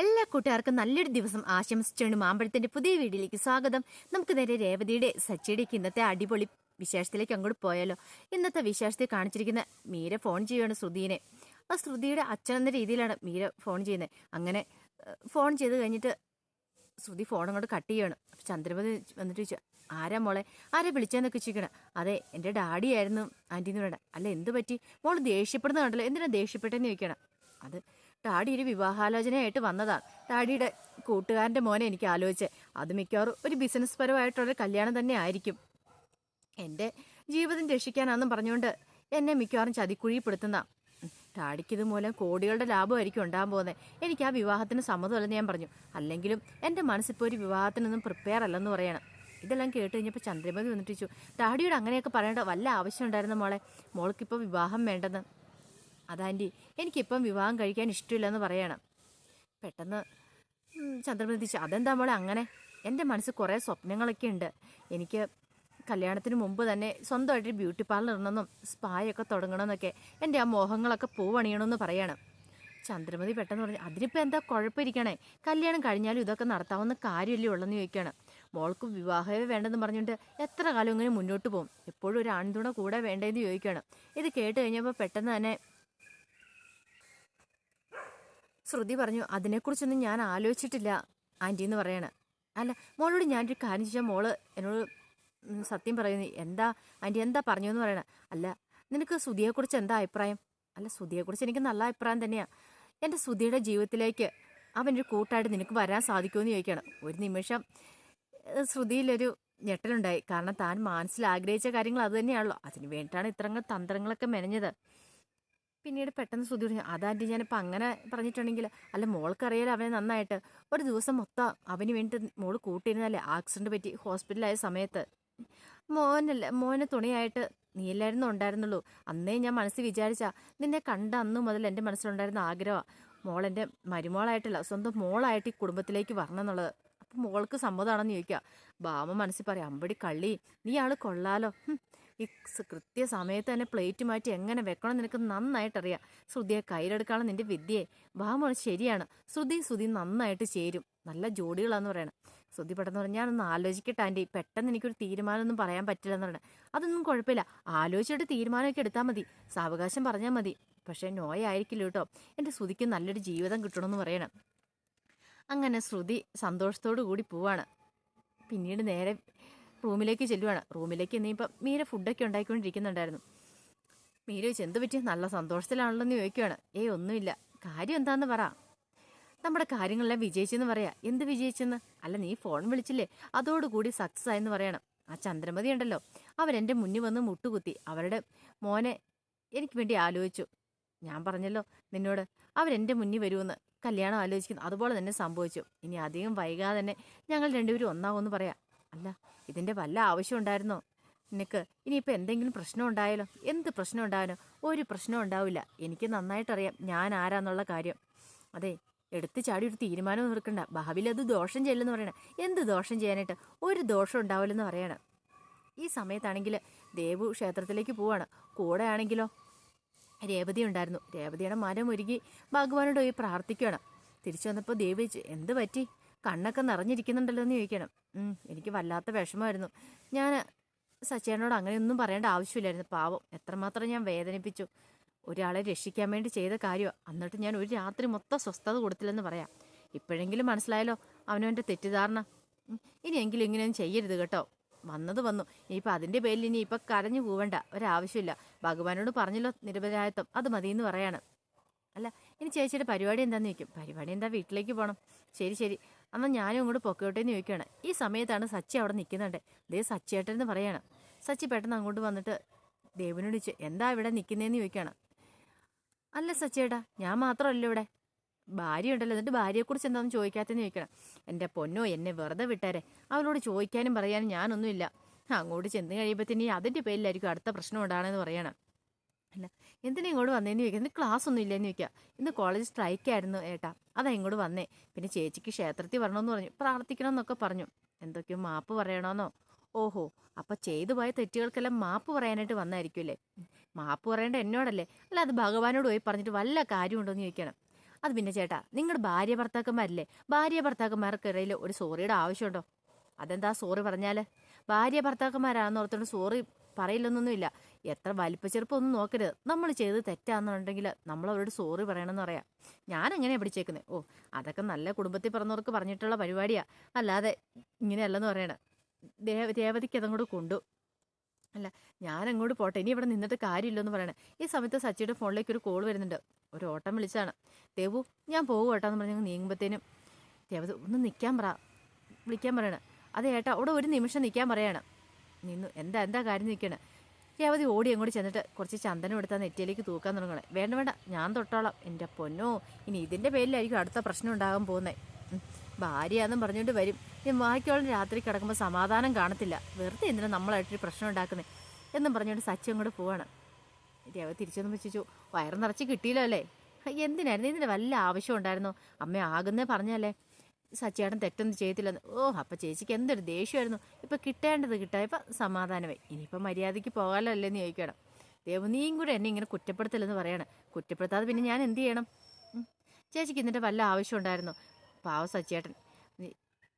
എല്ലാ കൂട്ടുകാർക്കും നല്ലൊരു ദിവസം ആശംസിച്ചുകൊണ്ട് മാമ്പഴത്തിന്റെ പുതിയ വീഡിയോയിലേക്ക് സ്വാഗതം. നമുക്ക് നേരെ രേവതിയുടെ സച്ചിയുടെയൊക്കെ ഇന്നത്തെ അടിപൊളി വിശേഷത്തിലേക്ക് അങ്ങോട്ട് പോയാലോ. ഇന്നത്തെ വിശേഷത്തിൽ കാണിച്ചിരിക്കുന്ന മീര ഫോൺ ചെയ്യുകയാണ് ശ്രുതിനെ. ആ ശ്രുതിയുടെ അച്ഛൻ എന്ന രീതിയിലാണ് മീര ഫോൺ ചെയ്യുന്നത്. അങ്ങനെ ഫോൺ ചെയ്ത് കഴിഞ്ഞിട്ട് ശ്രുതി ഫോൺ അങ്ങോട്ട് കട്ട് ചെയ്യാണ് അപ്പൊ ചന്ദ്രമതി വന്നിട്ട് ചോദിച്ചു ആരാ മോളെ? ആരാ വിളിച്ചെന്നൊക്കെ ചോദിക്കണം? അതെ എന്റെ ഡാഡിയായിരുന്നു ആന്റീന്ന് വേണ്ട അല്ല എന്ത് പറ്റി? മോൾ ദേഷ്യപ്പെടുന്ന കണ്ടല്ലോ എന്തിനാ ദേഷ്യപ്പെട്ടെന്ന് ചോദിക്കണം? അത് ഡാഡി ഒരു വിവാഹാലോചനയായിട്ട് വന്നതാണ് ഡാഡിയുടെ കൂട്ടുകാരന്റെ മോനെ എനിക്ക് ആലോചിച്ച്. അത് മിക്കവാറും ഒരു ബിസിനസ് പരമായിട്ടുള്ള കല്യാണം തന്നെ ആയിരിക്കും. എന്റെ ജീവിതം രക്ഷിക്കാനാണെന്നും പറഞ്ഞുകൊണ്ട് എന്നെ മിക്കവാറും ചതിക്കുഴിപ്പെടുത്തുന്ന താടിക്കിത് മൂലം കോടികളുടെ ലാഭമായിരിക്കും ഉണ്ടാകാൻ പോകുന്നത് എനിക്ക് ആ വിവാഹത്തിന് സമ്മതമല്ലെന്ന് ഞാൻ പറഞ്ഞു. അല്ലെങ്കിലും എന്റെ മനസ്സിപ്പോൾ ഒരു വിവാഹത്തിനൊന്നും പ്രിപ്പയർ അല്ലെന്ന് പറയണം. ഇതെല്ലാം കേട്ട് കഴിഞ്ഞപ്പോൾ ചന്ദ്രമതി വന്നിട്ട് ചോദിച്ചു ഡാഡിയോട് അങ്ങനെയൊക്കെ പറയേണ്ട വല്ല ആവശ്യം ഉണ്ടായിരുന്നു മോളെ? മോൾക്കിപ്പോൾ വിവാഹം വേണ്ടെന്ന്. അതാന്റി എനിക്കിപ്പം വിവാഹം കഴിക്കാൻ ഇഷ്ടമില്ലെന്ന് പറയണം. പെട്ടെന്ന് ചന്ദ്രപ്രതിച്ച് അതെന്താ മോളെ അങ്ങനെ? എന്റെ മനസ്സിൽ കുറേ സ്വപ്നങ്ങളൊക്കെ ഉണ്ട്. എനിക്ക് കല്യാണത്തിന് മുമ്പ് തന്നെ സ്വന്തമായിട്ട് ബ്യൂട്ടി പാർലർ ഇടണമെന്നും സ്പായൊക്കെ തുടങ്ങണമെന്നൊക്കെ എന്റെ ആ മോഹങ്ങളൊക്കെ പൂവണിയണമെന്ന് പറയണം. ചന്ദ്രമതി പെട്ടെന്ന് പറഞ്ഞു അതിനിപ്പോൾ എന്താ കുഴപ്പമിരിക്കണേ? കല്യാണം കഴിഞ്ഞാലും ഇതൊക്കെ നടത്താവുന്ന കാര്യമല്ലേ ഉള്ളെന്ന് ചോദിക്കുകയാണ്. മോൾക്ക് വിവാഹമേ വേണ്ടെന്ന് പറഞ്ഞുകൊണ്ട് എത്ര കാലം ഇങ്ങനെ മുന്നോട്ട് പോകും? എപ്പോഴും ഒരു ആൺതുണ കൂടെ വേണ്ടതെന്ന് ചോദിക്കുകയാണ്. ഇത് കേട്ട് കഴിഞ്ഞപ്പോൾ പെട്ടെന്ന് തന്നെ ശ്രുതി പറഞ്ഞു അതിനെക്കുറിച്ചൊന്നും ഞാൻ ആലോചിച്ചിട്ടില്ല ആന്റി എന്ന് പറയണ. അല്ല മോളോട് ഞാനൊരു കാര്യം ചോദിച്ചാൽ മോൾ എന്നോട് സത്യം പറയുന്നു. എന്താ ആന്റി എന്താ പറഞ്ഞു? എന്ന് പറയണ. അല്ല നിനക്ക് സുധിയെക്കുറിച്ച് എന്താ അഭിപ്രായം? അല്ല സുധിയെക്കുറിച്ച് എനിക്ക് നല്ല അഭിപ്രായം തന്നെയാണ് എന്റെ സുധിയുടെ ജീവിതത്തിലേക്ക് അവനൊരു കൂട്ടായിട്ട് നിനക്ക് വരാൻ സാധിക്കുമെന്ന് ചോദിക്കണം ഒരു നിമിഷം ശ്രുതിയിലൊരു ഞെട്ടലുണ്ടായി. കാരണം താൻ മനസ്സിൽ ആഗ്രഹിച്ച കാര്യങ്ങൾ അത് തന്നെയാണല്ലോ. അതിന് വേണ്ടിയിട്ടാണ് ഇത്രങ്ങൾ തന്ത്രങ്ങളൊക്കെ മെനഞ്ഞത്. പിന്നീട് പെട്ടെന്ന് പറഞ്ഞു അതാന്റി ഞാനിപ്പോൾ അങ്ങനെ പറഞ്ഞിട്ടുണ്ടെങ്കിൽ അല്ല മോൾക്കറിയാലോ അവനെ നന്നായിട്ട്. ഒരു ദിവസം മൊത്തം അവന് വേണ്ടി മോൾ കൂട്ടിയിരുന്നല്ലേ ആക്സിഡന്റ് പറ്റി ഹോസ്പിറ്റലായ സമയത്ത്. മോനല്ല മോനെ തുണയായിട്ട് നീല്ലായിരുന്നു ഉണ്ടായിരുന്നുള്ളൂ. അന്നേ ഞാൻ മനസ്സിൽ വിചാരിച്ച നിന്നെ കണ്ട അന്നു മുതൽ എന്റെ മനസ്സിലുണ്ടായിരുന്ന ആഗ്രഹമാണ് മോളെന്റെ മരുമോളായിട്ടല്ല സ്വന്തം മോളായിട്ട് ഈ കുടുംബത്തിലേക്ക് വരണം എന്നുള്ളത്. അപ്പം മോൾക്ക് സമ്മതമാണെന്ന് ചോദിക്കുക ബാമ മനസ്സിൽ പറയാം അമ്പടി കള്ളി നീ ആൾ കൊള്ളാലോ. ഈ കൃത്യസമയത്ത് കൃത്യ സമയത്ത് തന്നെ പ്ലേറ്റ് മാറ്റി എങ്ങനെ വെക്കണം നിനക്ക് നന്നായിട്ടറിയാം. ശ്രുതിയെ കയ്യിലെടുക്കാനുള്ള നിന്റെ വിദ്യയെ. ബാമ ശരിയാണ്. ശ്രുതി ശ്രുതി നന്നായിട്ട് ചേരും. നല്ല ജോഡികളാന്ന് പറയണം. ശ്രുതി പെട്ടെന്ന് പറഞ്ഞാൽ ഞാനൊന്ന് ആലോചിക്കട്ടെ ആന്റി. പെട്ടെന്ന് എനിക്കൊരു തീരുമാനമൊന്നും പറയാൻ പറ്റില്ല എന്ന് പറയണം. അതൊന്നും കുഴപ്പമില്ല. ആലോചിച്ചിട്ട് തീരുമാനമൊക്കെ എടുത്താൽ മതി. സാവകാശം പറഞ്ഞാൽ മതി. പക്ഷേ നോയ ആയിരിക്കില്ല കേട്ടോ. എന്റെ ശ്രുതിക്ക് നല്ലൊരു ജീവിതം കിട്ടണമെന്ന് പറയണം. അങ്ങനെ ശ്രുതി സന്തോഷത്തോടു കൂടി പോവാണ്. പിന്നീട് നേരെ റൂമിലേക്ക് ചെല്ലുവാണ്. റൂമിലേക്ക് ഇനിയിപ്പം മീര ഫുഡൊക്കെ ഉണ്ടാക്കിക്കൊണ്ടിരിക്കുന്നുണ്ടായിരുന്നു മീര വെച്ച് എന്ത് പറ്റി? നല്ല സന്തോഷത്തിലാണല്ലോ എന്ന് ചോദിക്കുകയാണ് ഏയ് ഒന്നുമില്ല. കാര്യം എന്താണെന്ന് പറ. നമ്മുടെ കാര്യങ്ങളെല്ലാം വിജയിച്ചെന്ന് പറയാ. എന്ത് വിജയിച്ചെന്ന്? അല്ല നീ ഫോൺ വിളിച്ചില്ലേ? അതോടുകൂടി സക്സസ് ആയെന്ന് പറയണം. ആ ചന്ദ്രമതി ഉണ്ടല്ലോ. അവരെന്റെ മുന്നിൽ വന്ന് മുട്ടുകുത്തി. അവരുടെ മോനെ എനിക്ക് വേണ്ടി ആലോചിച്ചു. ഞാൻ പറഞ്ഞല്ലോ നിന്നോട്. അവരെന്റെ മുന്നിൽ വരുമെന്ന് കല്യാണം ആലോചിക്കുന്നു. അതുപോലെ തന്നെ സംഭവിച്ചു. ഇനി അധികം വൈകാതെ തന്നെ ഞങ്ങൾ രണ്ടുപേരും ഒന്നാവുമെന്ന് പറയാം. അല്ല ഇതിന്റെ വല്ല ആവശ്യം ഉണ്ടായിരുന്നോ? നിനക്ക് ഇനിയിപ്പോൾ എന്തെങ്കിലും പ്രശ്നം ഉണ്ടായാലോ? എന്ത് പ്രശ്നം ഉണ്ടായാലോ ഒരു പ്രശ്നം ഉണ്ടാവില്ല. എനിക്ക് നന്നായിട്ടറിയാം ഞാൻ ആരാന്നുള്ള കാര്യം. അതെ എടുത്ത് ചാടി ഒരു തീരുമാനം എടുക്കണ്ട. ഭാവിയിൽ അത് ദോഷം ചെയ്യില്ലെന്ന് പറയണം. എന്ത് ദോഷം ചെയ്യാനായിട്ട് ഒരു ദോഷം ഉണ്ടാവില്ലെന്ന് പറയണം. ഈ സമയത്താണെങ്കിൽ ദേവു ക്ഷേത്രത്തിലേക്ക് പോവാണ്. കൂടെ ആണെങ്കിലോ? രേവതി ഉണ്ടായിരുന്നു. രേവതിയുടെ മരം ഒരുക്കി ഭഗവാനോട് പോയി പ്രാർത്ഥിക്കുകയാണ് തിരിച്ചു വന്നപ്പോൾ ദേവി എന്ത് പറ്റി? കണ്ണൊക്കെ നിറഞ്ഞിരിക്കുന്നുണ്ടല്ലോ എന്ന് ചോദിക്കണം എനിക്ക് വല്ലാത്ത വിഷമമായിരുന്നു. ഞാൻ സച്ചേനോട് അങ്ങനെയൊന്നും പറയേണ്ട ആവശ്യമില്ലായിരുന്നു. പാവം എത്രമാത്രം ഞാൻ വേദനിപ്പിച്ചു. ഒരാളെ രക്ഷിക്കാൻ വേണ്ടി ചെയ്ത കാര്യമാണ് എന്നിട്ട് ഞാൻ ഒരു രാത്രി മൊത്തം സ്വസ്ഥത കൊടുത്തില്ലെന്ന് പറയാം. ഇപ്പോഴെങ്കിലും മനസ്സിലായല്ലോ അവനവന്റെ തെറ്റിദ്ധാരണ. ഇനി ഇനിയെങ്കിലും ഇങ്ങനെയൊന്നും ചെയ്യരുത് കേട്ടോ. വന്നത് വന്നു. ഇനിയിപ്പോൾ അതിന്റെ പേരിൽ ഇനി ഇപ്പം കരഞ്ഞു പോവണ്ട. ഒരാവശ്യമില്ല. ഭഗവാനോട് പറഞ്ഞല്ലോ നിരപരായത്വം അത് മതിയെന്ന് പറയാണ്. അല്ല ഇനി ചേച്ചിയുടെ പരിപാടി എന്താന്ന് ചോദിക്കും. പരിപാടി എന്താ വീട്ടിലേക്ക് പോകണം ശരി ശരി. എന്നാൽ ഞാനും ഇങ്ങോട്ട് പൊക്കോട്ടെ എന്ന് ചോദിക്കുകയാണ്. ഈ സമയത്താണ് സച്ചി അവിടെ നിൽക്കുന്നുണ്ട്. ദേ സച്ചിയേട്ടൻ എന്ന് പറയാണ്. സച്ചി പെട്ടെന്ന് അങ്ങോട്ട് വന്നിട്ട് ദേവനോട് ചോദിച്ചു എന്താ ഇവിടെ നിൽക്കുന്നതെന്ന് ചോദിക്കുകയാണ്. അല്ല സച്ചിയേട്ടാ ഞാൻ മാത്രമല്ല ഇവിടെ. ഭാര്യ ഉണ്ടല്ലോ എന്നിട്ട് ഭാര്യയെക്കുറിച്ച് എന്താണെന്ന് ചോദിക്കാത്തതെന്ന് ചോദിക്കണം എന്റെ പൊന്നോ എന്നെ വെറുതെ വിട്ടാരെ. അവളോട് ചോദിക്കാനും പറയാനും ഞാനൊന്നുമില്ല. അങ്ങോട്ട് ചെന്ന് കഴിയുമ്പോൾ തന്നെ അതിന്റെ പേരിലായിരിക്കും അടുത്ത പ്രശ്നം ഉണ്ടാണെന്ന് പറയണം. അല്ല എന്തിനാ ഇങ്ങോട്ട് വന്നേന്ന് ചോദിക്കാം? ഇന്ന് ക്ലാസ് ഒന്നും ഇല്ലെന്ന് ചോദിക്കുക ഇന്ന് കോളേജ് സ്ട്രൈക്ക് ആയിരുന്നു ഏട്ടാ. അതാ ഇങ്ങോട്ട് വന്നേ. പിന്നെ ചേച്ചിക്ക് ക്ഷേത്രത്തിൽ വരണമെന്ന് പറഞ്ഞു. പ്രാർത്ഥിക്കണം എന്നൊക്കെ പറഞ്ഞു. എന്തൊക്കെയോ മാപ്പ് പറയണമെന്നോ ഓഹോ അപ്പം ചെയ്തു പോയ തെറ്റുകൾക്കെല്ലാം മാപ്പ് പറയാനായിട്ട് വന്നായിരിക്കും അല്ലേ? മാപ്പ് പറയേണ്ട എന്നോടല്ലേ? അല്ല അത് ഭഗവാനോട് പോയി പറഞ്ഞിട്ട് വല്ല കാര്യമുണ്ടോ എന്ന് ചോദിക്കണം. അത് പിന്നെ ചേട്ടാ നിങ്ങളുടെ ഭാര്യ ഭർത്താക്കന്മാരല്ലേ? ഭാര്യ ഭർത്താക്കന്മാർക്കിടയിൽ ഒരു സോറിയുടെ ആവശ്യമുണ്ടോ? അതെന്താ സോറി പറഞ്ഞാൽ ഭാര്യ ഭർത്താക്കന്മാരാണെന്ന് ഓർത്തോണ്ട് സോറി പറയില്ലെന്നൊന്നുമില്ല. എത്ര വലിപ്പച്ചെറുപ്പമൊന്നും നോക്കരുത്. നമ്മൾ ചെയ്ത് തെറ്റാണെന്നുണ്ടെങ്കിൽ നമ്മൾ അവരോട് സോറി പറയണമെന്ന് പറയാം. ഞാൻ എങ്ങനെയാണ് പിടിച്ചേക്കുന്നത് ഓ അതൊക്കെ നല്ല കുടുംബത്തിൽ പറഞ്ഞവർക്ക് പറഞ്ഞിട്ടുള്ള പരിപാടിയാണ് അല്ലാതെ ഇങ്ങനെയല്ലെന്ന് പറയണേ. ദേവ ദേവതയ്ക്ക് അതങ്ങോട്ട് കൊണ്ടു. അല്ല ഞാൻ അങ്ങോട്ട് പോട്ടെ. ഇനി ഇവിടെ നിന്നിട്ട് കാര്യമില്ലെന്ന് പറയണേ. ഈ സമയത്ത് സച്ചിയുടെ ഫോണിലേക്ക് ഒരു കോൾ വരുന്നുണ്ട്. ഒരു ഓട്ടം വിളിച്ചാണ്. ദേവു ഞാൻ പോകും കേട്ടോ എന്ന് പറഞ്ഞ് നീങ്ങുമ്പോഴത്തേനും ദേവത ഒന്ന് നിൽക്കാൻ പറ. വിളിക്കാൻ പറയണേ. അതെ ഏട്ടാ. അവിടെ ഒരു നിമിഷം നിൽക്കാൻ പറയാണ്. നിന്നു. എന്താ എന്താ കാര്യം? നിൽക്കണേ രേവതി ഓടി അങ്ങോട്ട് ചെന്നിട്ട് കുറച്ച് ചന്ദനം എടുത്താൽ നെറ്റിയിലേക്ക് തൂക്കാൻ തുടങ്ങണേ വേണ്ട വേണ്ട ഞാൻ തൊട്ടോളാം. എന്റെ പൊന്നോ ഇനി ഇതിന്റെ പേരിലായിരിക്കും അടുത്ത പ്രശ്നം ഉണ്ടാകാൻ പോകുന്നത് ഭാര്യയാന്നും പറഞ്ഞുകൊണ്ട് വരും. ഇനി ബാക്കിയുള്ള രാത്രി കിടക്കുമ്പോൾ സമാധാനം കാണത്തില്ല. വെറുതെ എന്തിനാ നമ്മളായിട്ടൊരു പ്രശ്നം ഉണ്ടാക്കുന്നത് എന്നും പറഞ്ഞുകൊണ്ട് സച്ചി അങ്ങോട്ട് പോവാണ്. രേവതി തിരിച്ചൊന്നും വെച്ചു വയറ് നിറച്ച് കിട്ടിയില്ലോ അല്ലേ എന്തിനായിരുന്നു? ഇതിന്റെ വല്ല ആവശ്യം ഉണ്ടായിരുന്നോ? അമ്മ ആകുന്നേ പറഞ്ഞല്ലേ. സച്ചിയേട്ടൻ തെറ്റൊന്നും ചെയ്യത്തില്ലെന്ന് ഓ അപ്പം ചേച്ചിക്ക് എന്തൊരു ദേഷ്യമായിരുന്നു. ഇപ്പം കിട്ടേണ്ടത് കിട്ടായപ്പോൾ സമാധാനമായി. ഇനിയിപ്പം മര്യാദയ്ക്ക് പോകാലോ അല്ലേന്ന് ചോദിക്കണം. നീയും കൂടെ എന്നെ ഇങ്ങനെ കുറ്റപ്പെടുത്തലെന്ന് പറയണം. കുറ്റപ്പെടുത്താതെ പിന്നെ ഞാൻ എന്ത് ചെയ്യണം? ചേച്ചിക്ക് ഇതിന്റെ വല്ല ആവശ്യം ഉണ്ടായിരുന്നോ? പാവ സച്ചേട്ടൻ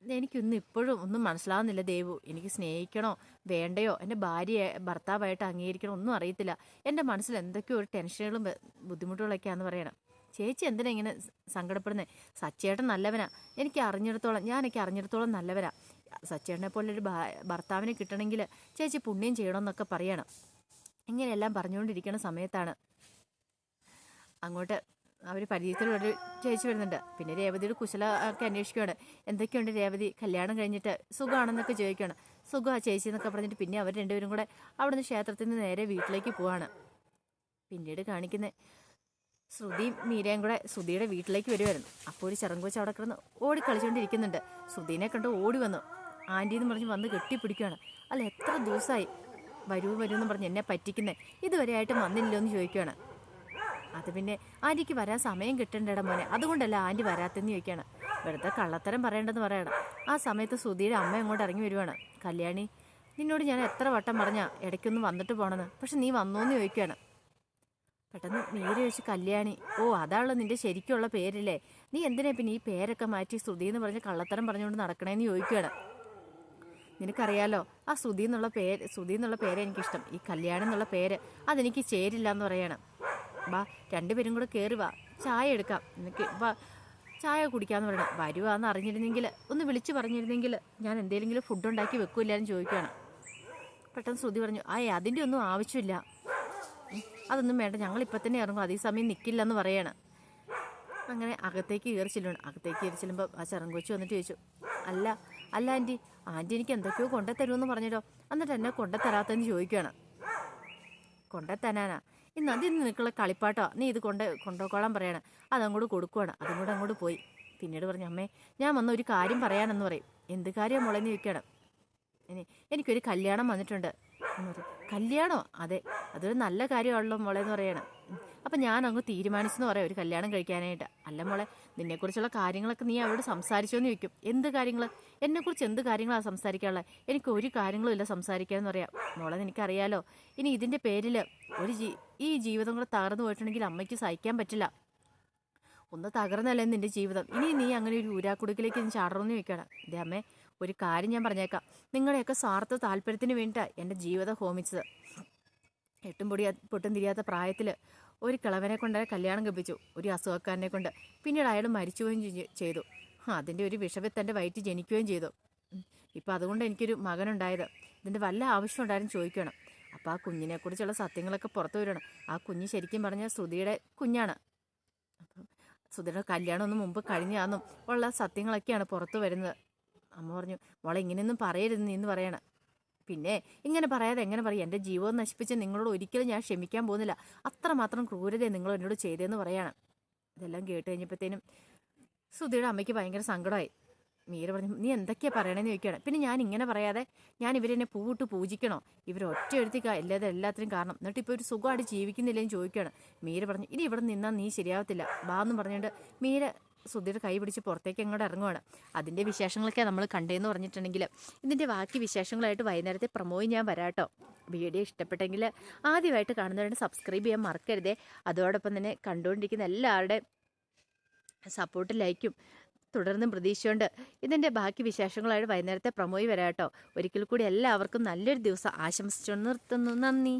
എനിക്കൊന്നും ഇപ്പോഴും ഒന്നും മനസ്സിലാവുന്നില്ല ദേവു. എനിക്ക് സ്നേഹിക്കണോ? വേണ്ടയോ? എന്റെ ഭാര്യയെ ഭർത്താവായിട്ട് അംഗീകരിക്കണോ? ഒന്നും അറിയത്തില്ല. എന്റെ മനസ്സിൽ എന്തൊക്കെയോ ഒരു ടെൻഷനുകളും ബുദ്ധിമുട്ടുകളൊക്കെയാണെന്ന് പറയണം. ചേച്ചി എന്തിനാ ഇങ്ങനെ സങ്കടപ്പെടുന്നത് സങ്കടപ്പെടുന്നേ? സച്ചേട്ടൻ നല്ലവനാ. എനിക്ക് അറിഞ്ഞിടത്തോളം ഞാനൊക്കെ അറിഞ്ഞിടത്തോളം നല്ലവനാ സച്ചേട്ടനെ പോലെ ഒരു ഭർത്താവിനെ കിട്ടണമെങ്കിൽ ചേച്ചി പുണ്യം ചെയ്യണമെന്നൊക്കെ പറയണം. ഇങ്ങനെയെല്ലാം പറഞ്ഞുകൊണ്ടിരിക്കുന്ന സമയത്താണ് അങ്ങോട്ട് അവർ പരിചയത്തിലൊരു ചേച്ചി വരുന്നുണ്ട്. പിന്നെ രേവതിയുടെ കുശല ഒക്കെ അന്വേഷിക്കുകയാണ് എന്തൊക്കെയുണ്ട് രേവതി? കല്യാണം കഴിഞ്ഞിട്ട് സുഖമാണെന്നൊക്കെ ചോദിക്കുകയാണ് സുഖമാ ചേച്ചി എന്നൊക്കെ പറഞ്ഞിട്ട് പിന്നെ അവർ രണ്ടുപേരും കൂടെ അവിടുന്ന് ക്ഷേത്രത്തിൽ നിന്ന് നേരെ വീട്ടിലേക്ക് പോവാണ്. പിന്നീട് കാണിക്കുന്നത് ശ്രുതിയും മീരയും കൂടെ ശ്രുതിയുടെ വീട്ടിലേക്ക് വരുമായിരുന്നു അപ്പോൾ ഒരു ചെറുങ്കൊച്ച് അവിടെ കിടന്ന് ഓടി കളിച്ചുകൊണ്ടിരിക്കുന്നുണ്ട് ശ്രുതിനെ കണ്ട് ഓടി വന്നു. ആന്റി എന്ന് പറഞ്ഞ് വന്ന് കെട്ടിപ്പിടിക്കുകയാണ് അല്ല എത്ര ദിവസമായി വരൂ വരൂ എന്ന് പറഞ്ഞ് എന്നെ പറ്റിക്കുന്നേ? ഇതുവരെ ആയിട്ടും വന്നില്ലോ എന്ന് ചോദിക്കുകയാണ് അത് പിന്നെ ആന്റിക്ക് വരാൻ സമയം കിട്ടണ്ടേടാ മോനെ. അതുകൊണ്ടല്ല ആന്റി വരാത്തെന്ന് ചോദിക്കുകയാണ് വെറുതെ കള്ളത്തരം പറയേണ്ടെന്ന് പറയണം ആ സമയത്ത് സുധിയുടെ അമ്മ അങ്ങോട്ട് ഇറങ്ങി വരുവാണ്. കല്യാണി നിന്നോട് ഞാൻ എത്ര വട്ടം പറഞ്ഞാ ഇടയ്ക്കൊന്ന് വന്നിട്ട് പോണെന്ന്? പക്ഷെ നീ വന്നോന്ന് ചോദിക്കുകയാണ് പെട്ടെന്ന് നേരെ വെച്ച് കല്യാണി. ഓ അതാണല്ലോ നിന്റെ ശരിക്കുള്ള പേരില്ലേ? നീ എന്തിനാ പിന്നെ ഈ പേരൊക്കെ മാറ്റി ശ്രുതി എന്ന് പറഞ്ഞ് കള്ളത്തരം പറഞ്ഞുകൊണ്ട് നടക്കണേന്ന് ചോദിക്കുകയാണ് നിനക്കറിയാലോ ആ ശ്രുതി എന്നുള്ള പേര് ശ്രുതി എന്നുള്ള പേര് എനിക്കിഷ്ടം. ഈ കല്യാണം എന്നുള്ള പേര് അതെനിക്ക് ചേരില്ല എന്ന് പറയണം. വാ രണ്ടുപേരും കൂടെ കയറി വാ. ചായ എടുക്കാം. നിനക്ക് വാ ചായ കുടിക്കാന്ന് പറയണം. വരുവാന്ന് അറിഞ്ഞിരുന്നെങ്കിൽ ഒന്ന് വിളിച്ചു പറഞ്ഞിരുന്നെങ്കിൽ ഞാൻ എന്തെങ്കിലും ഫുഡ് ഉണ്ടാക്കി വെക്കൂല്ലാന്ന് ചോദിക്കുകയാണ് പെട്ടെന്ന് ശ്രുതി പറഞ്ഞു ആ അതിന്റെ ഒന്നും ആവശ്യമില്ല. അതൊന്നും വേണ്ട. ഞങ്ങൾ ഇപ്പം തന്നെ ഇറങ്ങും. അതേ സമയം നിൽക്കില്ല എന്ന് പറയാണ്. അങ്ങനെ അകത്തേക്ക് കയറി ചെല്ലുകയാണ് അകത്തേക്ക് കയറി ചെല്ലുമ്പോൾ ആ ചെറുങ്കൊച്ചു വന്നിട്ട് ചോദിച്ചു അല്ല അല്ല ആന്റി ആന്റി എനിക്ക് എന്തൊക്കെയോ കൊണ്ടുത്തരുമെന്ന് പറഞ്ഞല്ലോ എന്നിട്ട് എന്നെ കൊണ്ടുത്തരാത്തെന്ന് ചോദിക്കുകയാണ് കൊണ്ടുത്തരാനാ ഇന്ന് അതിൽ നിനക്കുള്ള കളിപ്പാട്ടോ? നീ ഇത് കൊണ്ട് കൊണ്ടുപോക്കോളാൻ പറയണം. അതങ്ങോട്ട് കൊടുക്കുവാണ്. അതും കൂടെ അങ്ങോട്ട് പോയി. പിന്നീട് പറഞ്ഞു അമ്മേ ഞാൻ വന്ന ഒരു കാര്യം പറയാനെന്ന് പറയും. എന്ത് കാര്യം മുളഞ്ഞ് വെക്കണം ഇനി എനിക്കൊരു കല്യാണം വന്നിട്ടുണ്ട്. കല്യാണോ? അതെ. അതൊരു നല്ല കാര്യമാണല്ലോ മോളെ എന്ന് പറയണം. അപ്പം ഞാൻ അങ്ങ് തീരുമാനിച്ചെന്ന് പറയാം ഒരു കല്യാണം കഴിക്കാനായിട്ട്. അല്ല മോളെ നിന്നെക്കുറിച്ചുള്ള കാര്യങ്ങളൊക്കെ നീ അവരോട് സംസാരിച്ചോന്ന് ചോദിക്കും. എന്ത് കാര്യങ്ങൾ എന്നെക്കുറിച്ച് എന്ത് കാര്യങ്ങളാണ് സംസാരിക്കാനുള്ളത് എനിക്ക് ഒരു കാര്യങ്ങളും ഇല്ല സംസാരിക്കാമെന്ന് പറയാം. മോളെ നിനക്കറിയാലോ ഇനി ഇതിന്റെ പേരിൽ ഒരു ജീ ഈ ജീവിതം കൂടെ തകർന്നു പോയിട്ടുണ്ടെങ്കിൽ അമ്മയ്ക്ക് സഹിക്കാൻ പറ്റില്ല. ഒന്ന് തകർന്നല്ലേ നിന്റെ ജീവിതം. ഇനി നീ അങ്ങനെ ഒരു ഊരാക്കുടുക്കിലേക്ക് ചാടണമെന്ന് ചോദിക്കണം ഇതേ അമ്മേ ഒരു കാര്യം ഞാൻ പറഞ്ഞേക്കാം. നിങ്ങളെയൊക്കെ സ്വാർത്ഥ താല്പര്യത്തിന് വേണ്ടിയിട്ടാണ് എന്റെ ജീവിതം ഹോമിച്ചത്. എട്ടും പൊടി പൊട്ടും തിരിയാത്ത പ്രായത്തിൽ ഒരു കിളവനെ കൊണ്ട് കല്യാണം കഴിപ്പിച്ചു ഒരു അസുഖക്കാരനെ കൊണ്ട്. പിന്നീട് അയാൾ മരിച്ചുകയും ചെയ്- ചെയ്തു. അതിന്റെ ഒരു വിഷവത്തന്റെ എന്റെ വയറ്റിൽ ജനിക്കുകയും ചെയ്തു. ഇപ്പം അതുകൊണ്ട് എനിക്കൊരു മകനുണ്ടായത്. ഇതിന്റെ വല്ല ആവശ്യം ഉണ്ടായിരുന്നു ചോദിക്കണം. അപ്പോൾ ആ കുഞ്ഞിനെക്കുറിച്ചുള്ള സത്യങ്ങളൊക്കെ പുറത്തു വരണം. ആ കുഞ്ഞ് ശരിക്കും പറഞ്ഞാൽ ശ്രുതിയുടെ കുഞ്ഞാണ്. സുധിയുടെ കല്യാണം ഒന്നും മുമ്പ് കഴിഞ്ഞാന്നും ഉള്ള സത്യങ്ങളൊക്കെയാണ് പുറത്തു വരുന്നത്. അമ്മ പറഞ്ഞു മോളെ ഇങ്ങനെയൊന്നും പറയരുത് നീ എന്ന് പറയണം. പിന്നെ ഇങ്ങനെ പറയാതെ എങ്ങനെ പറയും എന്റെ ജീവൻ നശിപ്പിച്ച് നിങ്ങളോട് ഒരിക്കലും ഞാൻ ക്ഷമിക്കാൻ പോകുന്നില്ല. അത്രമാത്രം ക്രൂരത നിങ്ങൾ എന്നോട് ചെയ്തതെന്ന് പറയണം. ഇതെല്ലാം കേട്ട് കഴിഞ്ഞപ്പോഴത്തേനും സുധിയുടെ അമ്മയ്ക്ക് ഭയങ്കര സങ്കടമായി. മീര പറഞ്ഞു നീ എന്തൊക്കെയാ പറയണേന്ന് ചോദിക്കുകയാണ്. പിന്നെ ഞാൻ ഇങ്ങനെ പറയാതെ ഞാൻ ഇവരെന്നെ പൂവിട്ട് പൂജിക്കണോ? ഇവർ ഒറ്റ എല്ലാതെ എല്ലാതും എല്ലാത്തിനും കാരണം. എന്നിട്ട് ഇപ്പോൾ ഒരു സുഖമായിട്ട് ജീവിക്കുന്നില്ലെന്ന് ചോദിക്കുകയാണ്. മീര പറഞ്ഞു ഇനി ഇവിടെ നിന്നാൽ നീ ശരിയാവത്തില്ല. ബാ പറഞ്ഞുകൊണ്ട് മീര സുധിയുടെ കൈ പിടിച്ച് പുറത്തേക്ക് അങ്ങോട്ട് ഇറങ്ങുവാണ്? അതിന്റെ വിശേഷങ്ങളൊക്കെ നമ്മൾ കണ്ടേന്ന് പറഞ്ഞിട്ടുണ്ടെങ്കിൽ ഇതിന്റെ ബാക്കി വിശേഷങ്ങളായിട്ട് വൈകുന്നേരത്തെ പ്രമോയും ഞാൻ വരാട്ടോ വീഡിയോ ഇഷ്ടപ്പെട്ടെങ്കിൽ ആദ്യമായിട്ട് കാണുന്നവരുടെ സബ്സ്ക്രൈബ് ചെയ്യാൻ മറക്കരുതേ. അതോടൊപ്പം തന്നെ കണ്ടുകൊണ്ടിരിക്കുന്ന എല്ലാവരുടെ സപ്പോർട്ട് ലൈക്കും തുടർന്നും പ്രതീക്ഷയുണ്ട്. ഇതിന്റെ ബാക്കി വിശേഷങ്ങളായിട്ട് വൈകുന്നേരത്തെ പ്രമോയി വരാട്ടോ ഒരിക്കൽ കൂടി എല്ലാവർക്കും നല്ലൊരു ദിവസം ആശംസിച്ചുകൊണ്ട് നിർത്തുന്നു. നന്ദി.